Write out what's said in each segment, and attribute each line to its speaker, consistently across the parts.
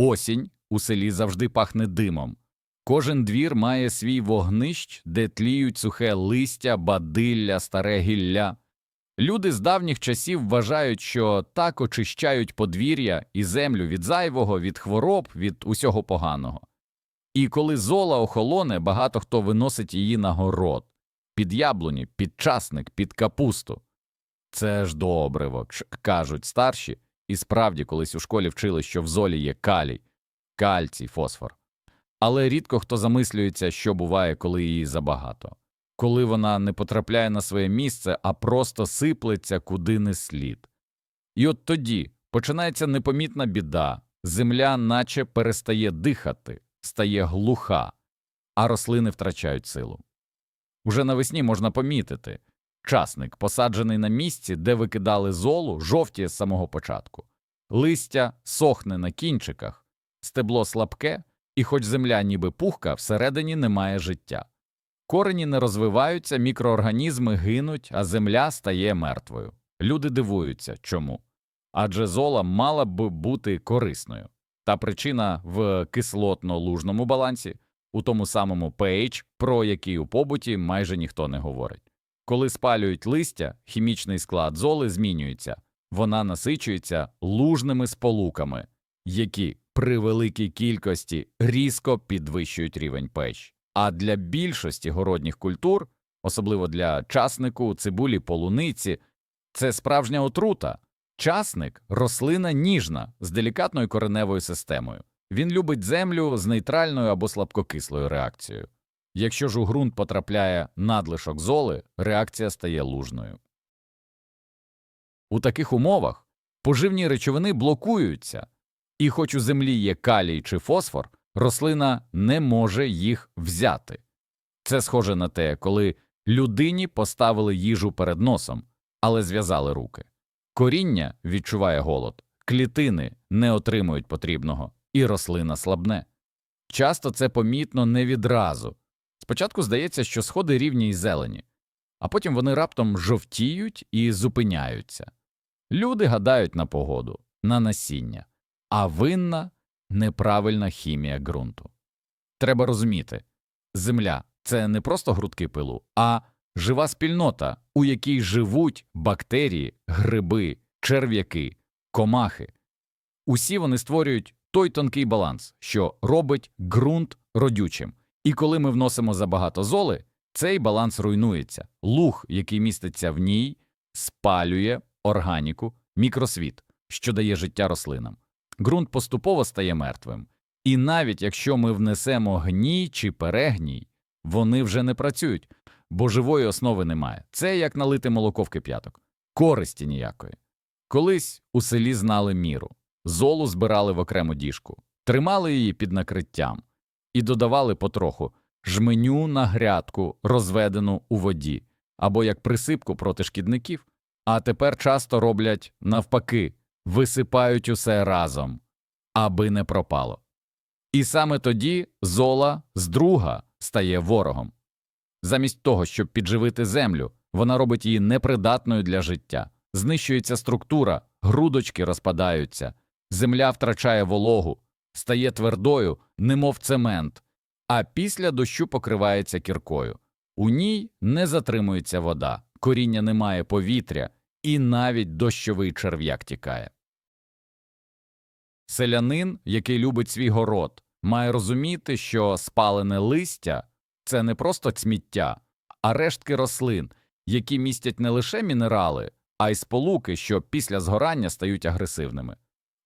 Speaker 1: Осінь у селі завжди пахне димом. Кожен двір має свій вогнищ, де тліють сухе листя, бадилля, старе гілля. Люди з давніх часів вважають, що так очищають подвір'я і землю від зайвого, від хвороб, від усього поганого. І коли зола охолоне, багато хто виносить її на город, під яблуні, під часник, під капусту. Це ж добре, кажуть старші, і справді колись у школі вчили, що в золі є калій, кальцій, фосфор. Але рідко хто замислюється, що буває, коли її забагато, коли вона не потрапляє на своє місце, а просто сиплеться куди не слід. І от тоді починається непомітна біда, земля наче перестає дихати, стає глуха, а рослини втрачають силу. Уже навесні можна помітити часник, посаджений на місці, де викидали золу, жовтіє з самого початку. Листя сохне на кінчиках, стебло слабке, і хоч земля ніби пухка, всередині немає життя. Корені не розвиваються, мікроорганізми гинуть, а земля стає мертвою. Люди дивуються, чому? Адже зола мала б бути корисною. Та причина в кислотно-лужному балансі, у тому самому pH, про який у побуті майже ніхто не говорить. Коли спалюють листя, хімічний склад золи змінюється, вона насичується лужними сполуками, які при великій кількості різко підвищують рівень pH. А для більшості городніх культур, особливо для часнику, цибулі, полуниці, це справжня отрута. Часник рослина ніжна з делікатною кореневою системою. Він любить землю з нейтральною або слабкокислою реакцією. Якщо ж у ґрунт потрапляє надлишок золи, реакція стає лужною. У таких умовах поживні речовини блокуються, і хоч у землі є калій чи фосфор, рослина не може їх взяти. Це схоже на те, коли людині поставили їжу перед носом, але зв'язали руки. Коріння відчуває голод, клітини не отримують потрібного, і рослина слабне. Часто це помітно не відразу. Спочатку здається, що сходи рівні й зелені, а потім вони раптом жовтіють і зупиняються. Люди гадають на погоду, на насіння, а винна неправильна хімія ґрунту. Треба розуміти земля це не просто грудки пилу, а жива спільнота, у якій живуть бактерії, гриби, черв'яки, комахи. Усі вони створюють той тонкий баланс, що робить ґрунт родючим. І коли ми вносимо забагато золи, цей баланс руйнується. Луг, який міститься в ній, спалює органіку, мікросвіт, що дає життя рослинам. Ґрунт поступово стає мертвим. І навіть якщо ми внесемо гній чи перегній, вони вже не працюють, бо живої основи немає. Це як налити молоко в кип'яток. Користі ніякої. Колись у селі знали міру. Золу збирали в окрему діжку, тримали її під накриттям і додавали потроху жменю на грядку, розведену у воді, або як присипку проти шкідників, а тепер часто роблять навпаки, висипають усе разом, аби не пропало. І саме тоді зола з друга стає ворогом. Замість того, щоб підживити землю, вона робить її непридатною для життя, знищується структура, грудочки розпадаються, земля втрачає вологу, стає твердою, немов цемент, а після дощу покривається кіркою. У ній не затримується вода, коріння не має повітря, і навіть дощовий черв'як тікає. Селянин, який любить свій город, має розуміти, що спалене листя це не просто сміття, а рештки рослин, які містять не лише мінерали, а й сполуки, що після згорання стають агресивними.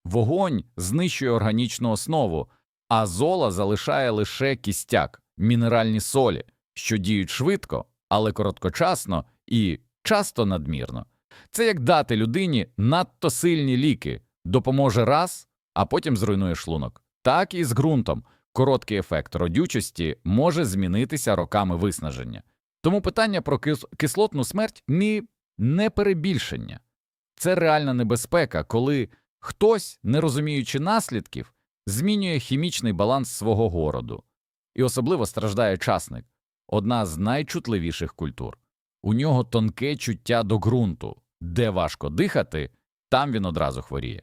Speaker 1: Вогонь знищує органічну основу, а зола залишає лише кістяк, мінеральні солі, що діють швидко, але короткочасно і часто надмірно. Це як дати людині надто сильні ліки, допоможе раз, а потім зруйнує шлунок. Так і з ґрунтом. Короткий ефект родючості може змінитися роками виснаження. Тому питання про кислотну смерть ні, не перебільшення. Це реальна небезпека, коли хтось, не розуміючи наслідків, змінює хімічний баланс свого городу. І особливо страждає часник одна з найчутливіших культур. У нього тонке чуття до ґрунту, де важко дихати, там він одразу хворіє.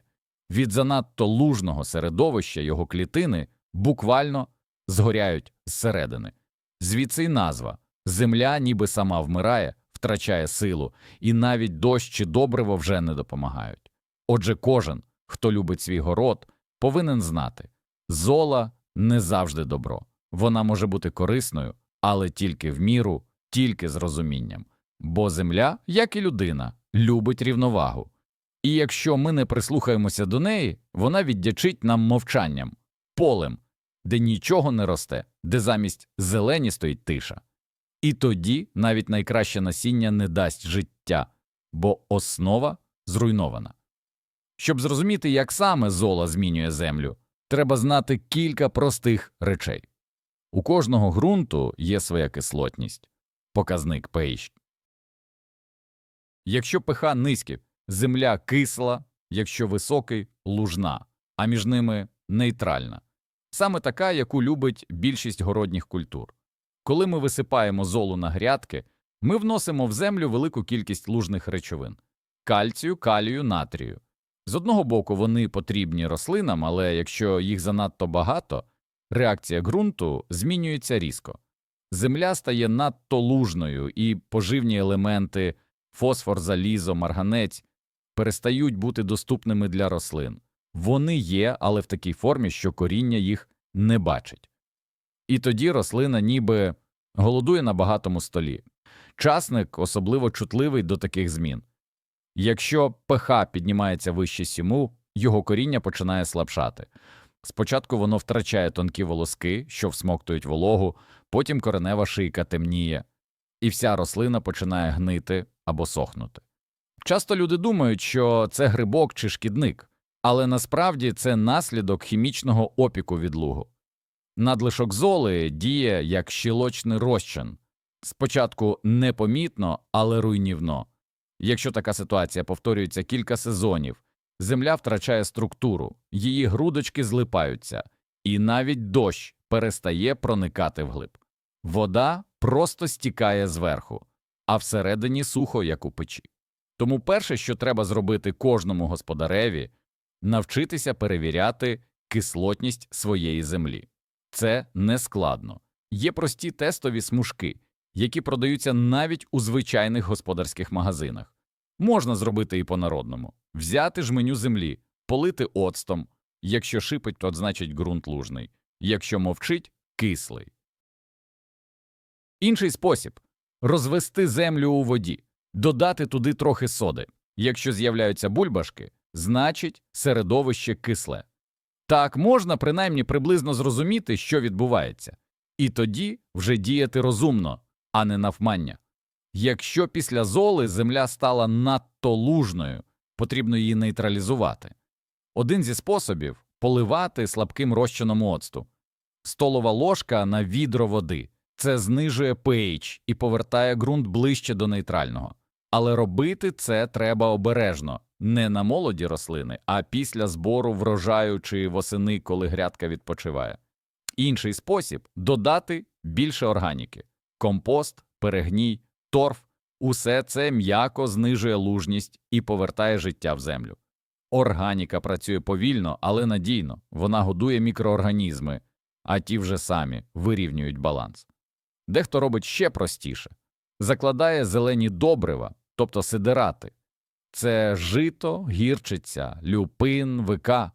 Speaker 1: Від занадто лужного середовища його клітини буквально згоряють зсередини. Звідси й назва земля ніби сама вмирає, втрачає силу, і навіть дощ чи добриво вже не допомагають. Отже, кожен, хто любить свій город, повинен знати зола не завжди добро. Вона може бути корисною, але тільки в міру, тільки з розумінням. Бо земля, як і людина, любить рівновагу. І якщо ми не прислухаємося до неї, вона віддячить нам мовчанням, полем, де нічого не росте, де замість зелені стоїть тиша. І тоді навіть найкраще насіння не дасть життя, бо основа зруйнована. Щоб зрозуміти, як саме зола змінює землю, треба знати кілька простих речей. У кожного ґрунту є своя кислотність, показник pH. Якщо pH низький, земля кисла, якщо високий лужна, а між ними нейтральна, саме така, яку любить більшість городніх культур. Коли ми висипаємо золу на грядки, ми вносимо в землю велику кількість лужних речовин кальцію, калію, натрію. З одного боку, вони потрібні рослинам, але якщо їх занадто багато, реакція ґрунту змінюється різко. Земля стає надто лужною, і поживні елементи фосфор, залізо, марганець перестають бути доступними для рослин. Вони є, але в такій формі, що коріння їх не бачить. І тоді рослина ніби голодує на багатому столі. Часник особливо чутливий до таких змін. Якщо pH піднімається вище сіму, його коріння починає слабшати. Спочатку воно втрачає тонкі волоски, що всмоктують вологу, потім коренева шийка темніє, і вся рослина починає гнити або сохнути. Часто люди думають, що це грибок чи шкідник, але насправді це наслідок хімічного опіку від лугу. Надлишок золи діє як щілочний розчин спочатку непомітно, але руйнівно. Якщо така ситуація повторюється кілька сезонів, земля втрачає структуру, її грудочки злипаються, і навіть дощ перестає проникати вглиб. Вода просто стікає зверху, а всередині сухо, як у печі. Тому перше, що треба зробити кожному господареві, навчитися перевіряти кислотність своєї землі. Це не складно. Є прості тестові смужки, які продаються навіть у звичайних господарських магазинах. Можна зробити і по-народному взяти жменю землі, полити оцтом. Якщо шипить, то значить ґрунт лужний, якщо мовчить кислий. Інший спосіб розвести землю у воді, додати туди трохи соди. Якщо з'являються бульбашки, значить середовище кисле. Так можна принаймні приблизно зрозуміти, що відбувається, і тоді вже діяти розумно, а не навмання. Якщо після золи земля стала надто лужною, потрібно її нейтралізувати. Один зі способів поливати слабким розчином оцту. Столова ложка на відро води це знижує pH і повертає ґрунт ближче до нейтрального. Але робити це треба обережно, не на молоді рослини, а після збору врожаю чи восени, коли грядка відпочиває. Інший спосіб додати більше органіки компост, перегній, торф усе це м'яко знижує лужність і повертає життя в землю. Органіка працює повільно, але надійно, вона годує мікроорганізми, а ті вже самі вирівнюють баланс. Дехто робить ще простіше закладає зелені добрива, тобто сидерати. Це жито, гірчиця, люпин, вика.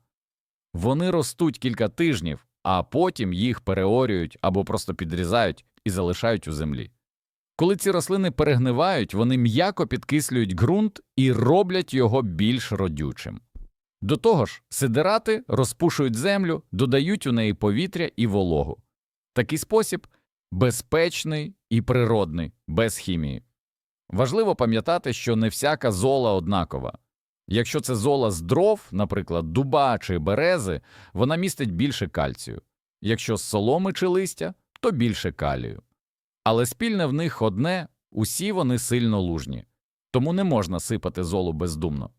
Speaker 1: Вони ростуть кілька тижнів, а потім їх переорюють або просто підрізають і залишають у землі. Коли ці рослини перегнивають, вони м'яко підкислюють ґрунт і роблять його більш родючим. До того ж, сидерати розпушують землю, додають у неї повітря і вологу. Такий спосіб безпечний і природний, без хімії. Важливо пам'ятати, що не всяка зола однакова. Якщо це зола з дров, наприклад, дуба чи берези, вона містить більше кальцію, якщо з соломи чи листя, то більше калію. Але спільне в них одне усі вони сильно лужні, тому не можна сипати золу бездумно.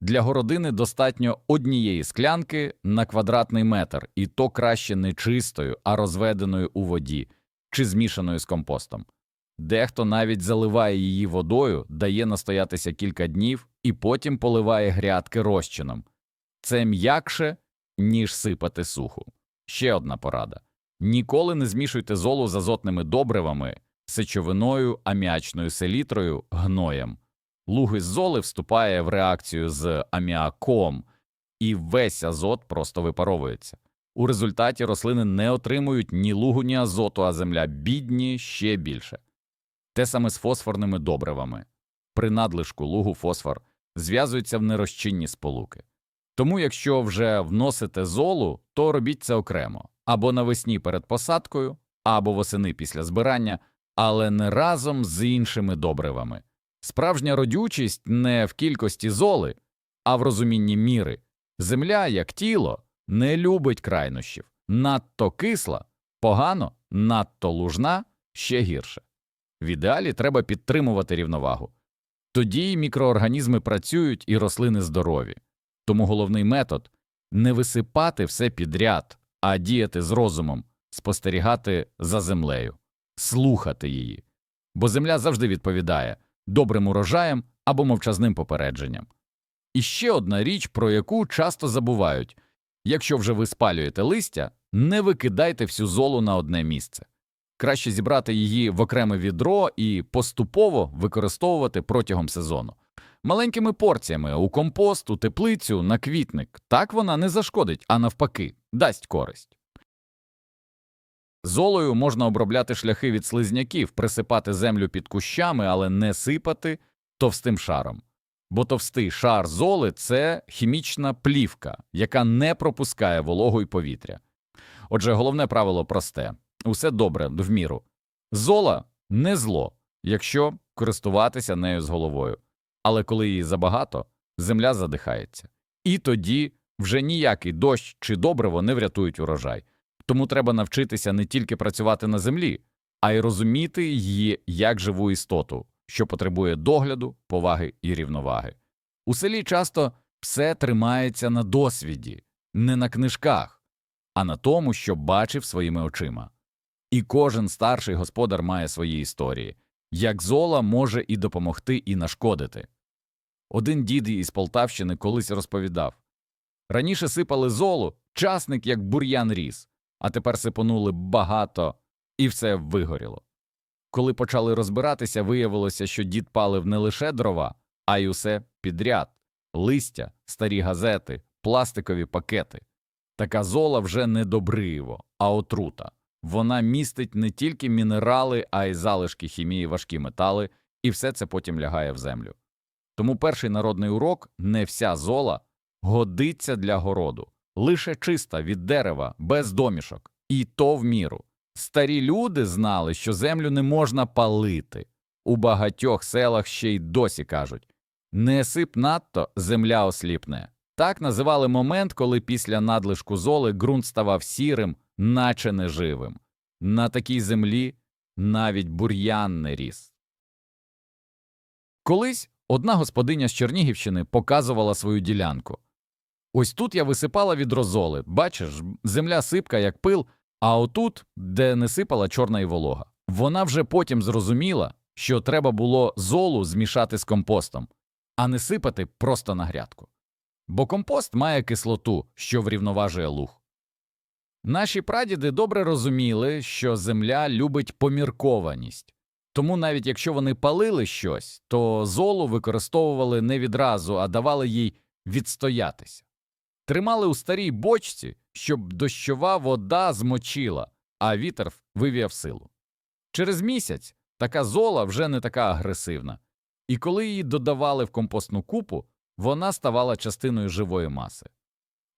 Speaker 1: Для городини достатньо однієї склянки на квадратний метр, і то краще не чистою, а розведеною у воді чи змішаною з компостом. Дехто навіть заливає її водою, дає настоятися кілька днів і потім поливає грядки розчином. Це м'якше, ніж сипати суху. Ще одна порада. Ніколи не змішуйте золу з азотними добривами, сечовиною, аміачною селітрою, гноєм. Луги золи вступає в реакцію з аміаком, і весь азот просто випаровується. У результаті рослини не отримують ні лугу, ні азоту, а земля бідні ще більше. Те саме з фосфорними добривами. При надлишку лугу фосфор зв'язується в нерозчинні сполуки. Тому, якщо вже вносите золу, то робіть це окремо або навесні перед посадкою, або восени після збирання, але не разом з іншими добривами. Справжня родючість не в кількості золи, а в розумінні міри. Земля, як тіло, не любить крайнощів. Надто кисла, погано, надто лужна ще гірше. В ідеалі треба підтримувати рівновагу. Тоді мікроорганізми працюють і рослини здорові. Тому головний метод не висипати все підряд, а діяти з розумом, спостерігати за землею, слухати її. Бо земля завжди відповідає добрим урожаєм або мовчазним попередженням. І ще одна річ, про яку часто забувають якщо вже ви спалюєте листя, не викидайте всю золу на одне місце. Краще зібрати її в окреме відро і поступово використовувати протягом сезону. Маленькими порціями у компост, у теплицю, на квітник. Так вона не зашкодить, а навпаки, дасть користь. Золою можна обробляти шляхи від слизняків, присипати землю під кущами, але не сипати товстим шаром. Бо товстий шар золи це хімічна плівка, яка не пропускає вологу й повітря. Отже, головне правило просте усе добре в міру. Зола не зло, якщо користуватися нею з головою. Але коли її забагато, земля задихається. І тоді вже ніякий дощ чи добриво не врятують урожай. Тому треба навчитися не тільки працювати на землі, а й розуміти її як живу істоту, що потребує догляду, поваги і рівноваги. У селі часто все тримається на досвіді, не на книжках, а на тому, що бачив своїми очима. І кожен старший господар має свої історії, як зола може і допомогти, і нашкодити. Один дід із Полтавщини колись розповідав раніше сипали золу, часник як бур'ян ріс, а тепер сипонули багато, і все вигоріло. Коли почали розбиратися, виявилося, що дід палив не лише дрова, а й усе підряд листя, старі газети, пластикові пакети. Така зола вже не добриво, а отрута. Вона містить не тільки мінерали, а й залишки хімії, важкі метали, і все це потім лягає в землю. Тому перший народний урок не вся зола годиться для городу, лише чиста від дерева, без домішок, і то в міру. Старі люди знали, що землю не можна палити. У багатьох селах ще й досі кажуть не сип надто, земля осліпне. Так називали момент, коли після надлишку золи ґрунт ставав сірим, наче неживим. На такій землі навіть бур'ян не ріс. Колись одна господиня з Чернігівщини показувала свою ділянку. Ось тут я висипала відро золи, бачиш, земля сипка, як пил, а отут, де не сипала чорна і волога. Вона вже потім зрозуміла, що треба було золу змішати з компостом, а не сипати просто на грядку. Бо компост має кислоту, що врівноважує луг. Наші прадіди добре розуміли, що земля любить поміркованість, тому навіть якщо вони палили щось, то золу використовували не відразу, а давали їй відстоятися. Тримали у старій бочці, щоб дощова вода змочила, а вітер вивів силу. Через місяць така зола вже не така агресивна, і коли її додавали в компостну купу, вона ставала частиною живої маси.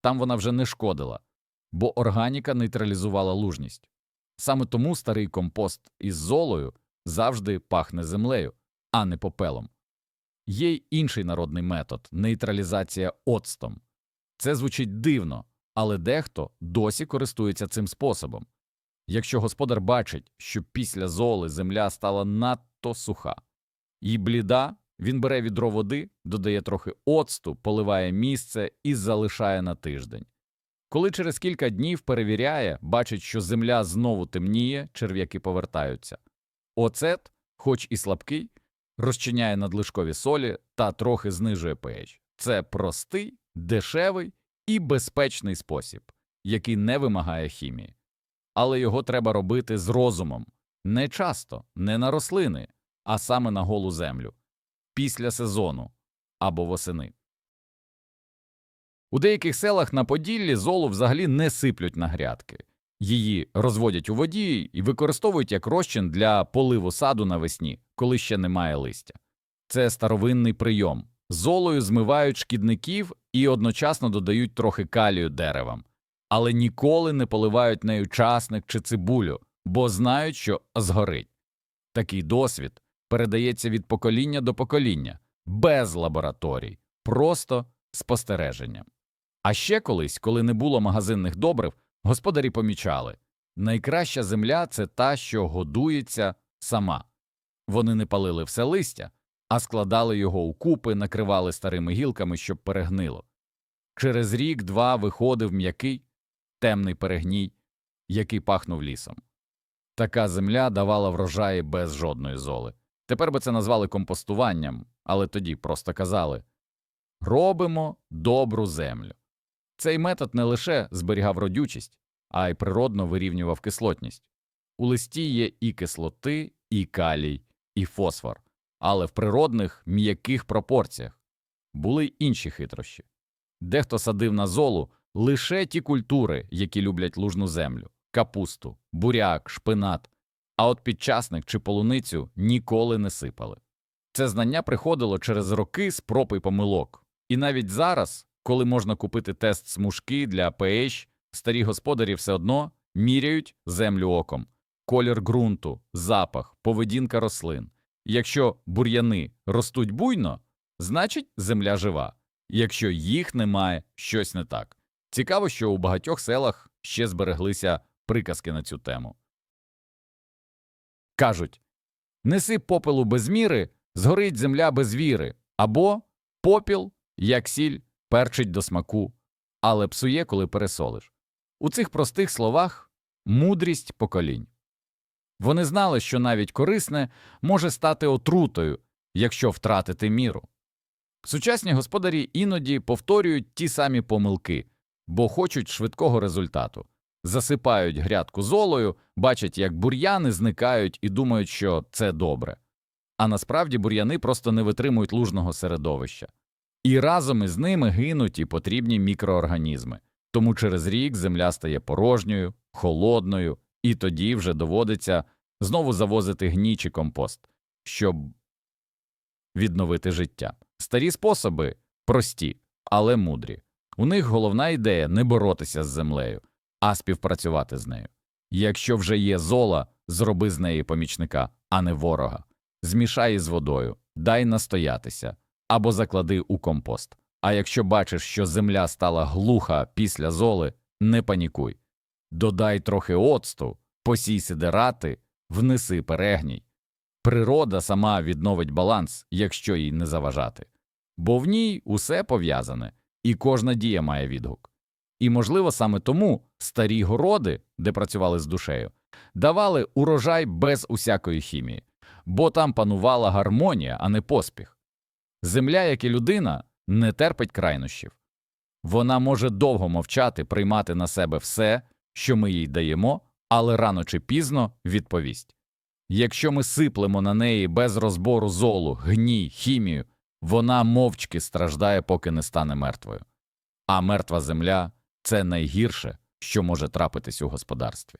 Speaker 1: Там вона вже не шкодила, бо органіка нейтралізувала лужність. Саме тому старий компост із золою завжди пахне землею, а не попелом. Є й інший народний метод нейтралізація оцтом. Це звучить дивно, але дехто досі користується цим способом. Якщо господар бачить, що після золи земля стала надто суха і бліда, він бере відро води, додає трохи оцту, поливає місце і залишає на тиждень. Коли через кілька днів перевіряє, бачить, що земля знову темніє, черв'яки повертаються. Оцет хоч і слабкий, розчиняє надлишкові солі та трохи знижує pH. Це простий, дешевий і безпечний спосіб, який не вимагає хімії. Але його треба робити з розумом, не часто, не на рослини, а саме на голу землю, після сезону або восени. У деяких селах на Поділлі золу взагалі не сиплють на грядки. Її розводять у воді і використовують як розчин для поливу саду навесні, коли ще немає листя. Це старовинний прийом. Золою змивають шкідників і одночасно додають трохи калію деревам, але ніколи не поливають нею часник чи цибулю, бо знають, що згорить. Такий досвід передається від покоління до покоління, без лабораторій, просто спостереженням. А ще колись, коли не було магазинних добрив, господарі помічали найкраща земля це та, що годується сама. Вони не палили все листя, а складали його у купи, накривали старими гілками, щоб перегнило. Через рік два виходив м'який, темний перегній, який пахнув лісом. Така земля давала врожаї без жодної золи. Тепер би це назвали компостуванням, але тоді просто казали робимо добру землю. Цей метод не лише зберігав родючість, а й природно вирівнював кислотність. У листі є і кислоти, і калій, і фосфор, але в природних м'яких пропорціях були й інші хитрощі. Дехто садив на золу лише ті культури, які люблять лужну землю капусту, буряк, шпинат, а от підчасник чи полуницю ніколи не сипали. Це знання приходило через роки спроб і помилок, і навіть зараз, коли можна купити тест смужки для pH, старі господарі все одно міряють землю оком, колір ґрунту, запах, поведінка рослин. Якщо бур'яни ростуть буйно, значить земля жива. Якщо їх немає, щось не так. Цікаво, що у багатьох селах ще збереглися приказки на цю тему. Кажуть неси попелу без міри, згорить земля без віри, або попіл, як сіль, перчить до смаку, але псує, коли пересолиш. У цих простих словах мудрість поколінь. Вони знали, що навіть корисне може стати отрутою, якщо втратити міру. Сучасні господарі іноді повторюють ті самі помилки, бо хочуть швидкого результату, засипають грядку золою, бачать, як бур'яни зникають і думають, що це добре. А насправді бур'яни просто не витримують лужного середовища. І разом із ними гинуть і потрібні мікроорганізми. Тому через рік земля стає порожньою, холодною, і тоді вже доводиться знову завозити гній чи компост, щоб відновити життя. Старі способи прості, але мудрі. У них головна ідея не боротися з землею, а співпрацювати з нею. Якщо вже є зола, зроби з неї помічника, а не ворога. Змішай із водою, дай настоятися або заклади у компост. А якщо бачиш, що земля стала глуха після золи, не панікуй. Додай трохи оцту, посій сидерати, внеси перегній. Природа сама відновить баланс, якщо їй не заважати, бо в ній усе пов'язане, і кожна дія має відгук. І, можливо, саме тому старі городи, де працювали з душею, давали урожай без усякої хімії, бо там панувала гармонія, а не поспіх. Земля, як і людина, не терпить крайнощів. Вона може довго мовчати, приймати на себе все, що ми їй даємо, але рано чи пізно відповість. Якщо ми сиплемо на неї без розбору золу, гній, хімію, вона мовчки страждає, поки не стане мертвою. А мертва земля це найгірше, що може трапитись у господарстві.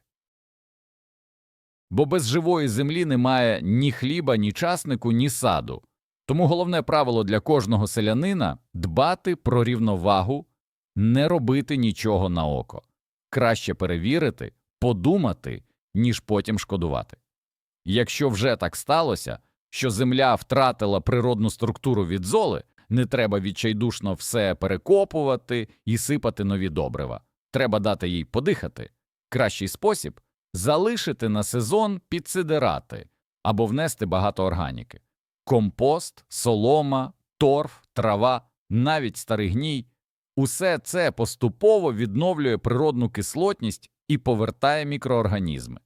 Speaker 1: Бо без живої землі немає ні хліба, ні часнику, ні саду. Тому головне правило для кожного селянина дбати про рівновагу, не робити нічого на око, краще перевірити, подумати, ніж потім шкодувати. Якщо вже так сталося, що земля втратила природну структуру від золи, не треба відчайдушно все перекопувати і сипати нові добрива. Треба дати їй подихати. Кращий спосіб залишити на сезон підсидерати або внести багато органіки компост, солома, торф, трава, навіть старий гній усе це поступово відновлює природну кислотність і повертає мікроорганізми.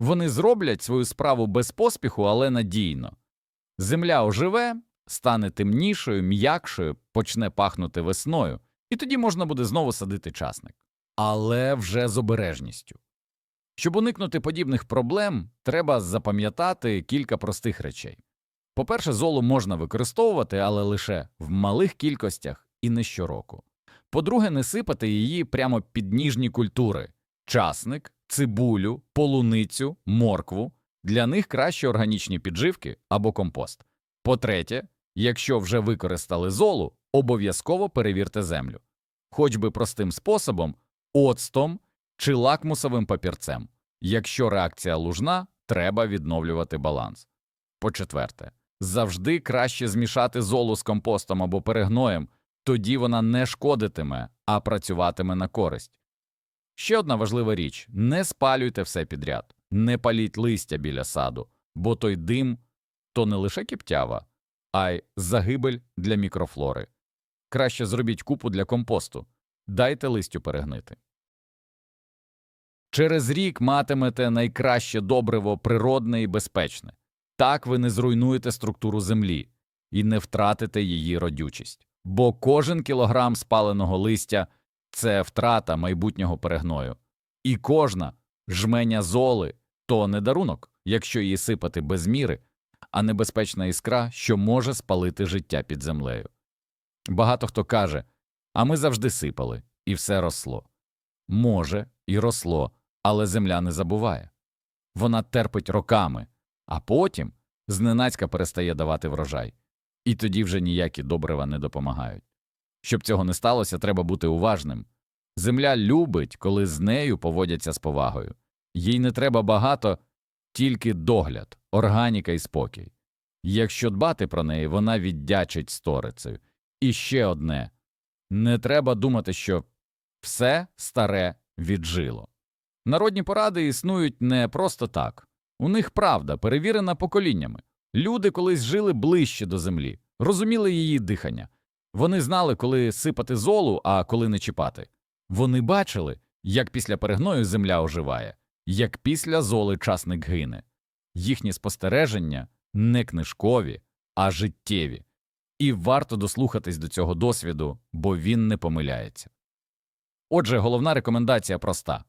Speaker 1: Вони зроблять свою справу без поспіху, але надійно. Земля оживе, стане темнішою, м'якшою, почне пахнути весною, і тоді можна буде знову садити часник. Але вже з обережністю. Щоб уникнути подібних проблем, треба запам'ятати кілька простих речей. По-перше, золу можна використовувати, але лише в малих кількостях і не щороку. По-друге, не сипати її прямо під ніжні культури часник, цибулю, полуницю, моркву. Для них краще органічні підживки або компост. По-третє, якщо вже використали золу, обов'язково перевірте землю. Хоч би простим способом, оцтом чи лакмусовим папірцем. Якщо реакція лужна, треба відновлювати баланс. По-четверте, завжди краще змішати золу з компостом або перегноєм, тоді вона не шкодитиме, а працюватиме на користь. Ще одна важлива річ не спалюйте все підряд, не паліть листя біля саду, бо той дим то не лише кіптява, а й загибель для мікрофлори. Краще зробіть купу для компосту, дайте листю перегнити. Через рік матимете найкраще добриво природне і безпечне. Так ви не зруйнуєте структуру землі і не втратите її родючість. Бо кожен кілограм спаленого листя це втрата майбутнього перегною. І кожна жменя золи то не дарунок, якщо її сипати без міри, а небезпечна іскра, що може спалити життя під землею. Багато хто каже, а ми завжди сипали, і все росло. Може, і росло, але земля не забуває. Вона терпить роками, а потім зненацька перестає давати врожай, і тоді вже ніякі добрива не допомагають. Щоб цього не сталося, треба бути уважним. Земля любить, коли з нею поводяться з повагою. Їй не треба багато, тільки догляд, органіка і спокій. Якщо дбати про неї, вона віддячить сторицею. І ще одне не треба думати, що все старе віджило. Народні поради існують не просто так. У них правда, перевірена поколіннями. Люди колись жили ближче до землі, розуміли її дихання. Вони знали, коли сипати золу, а коли не чіпати. Вони бачили, як після перегною земля оживає, як після золи часник гине. Їхні спостереження не книжкові, а життєві. І варто дослухатись до цього досвіду, бо він не помиляється. Отже, головна рекомендація проста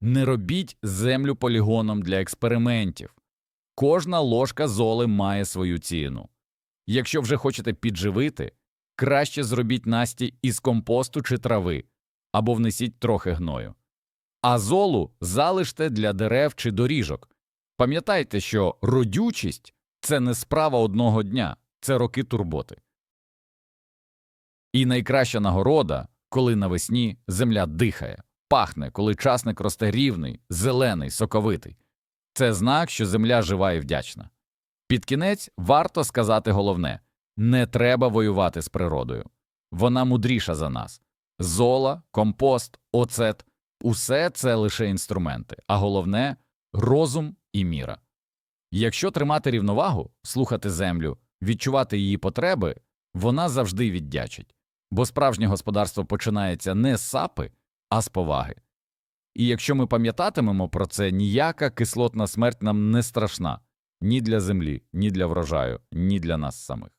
Speaker 1: не робіть землю полігоном для експериментів. Кожна ложка золи має свою ціну. Якщо вже хочете підживити, краще зробіть насті із компосту чи трави або внесіть трохи гною. А золу залиште для дерев чи доріжок. Пам'ятайте, що родючість це не справа одного дня, це роки турботи. І найкраща нагорода, коли навесні земля дихає, пахне, коли часник росте рівний, зелений, соковитий. Це знак, що земля жива і вдячна. Під кінець варто сказати головне не треба воювати з природою. Вона мудріша за нас. Зола, компост, оцет усе це лише інструменти, а головне розум і міра. Якщо тримати рівновагу, слухати землю, відчувати її потреби, вона завжди віддячить, бо справжнє господарство починається не з сапи, а з поваги. І якщо ми пам'ятатимемо про це, ніяка кислотна смерть нам не страшна ні для землі, ні для врожаю, ні для нас самих.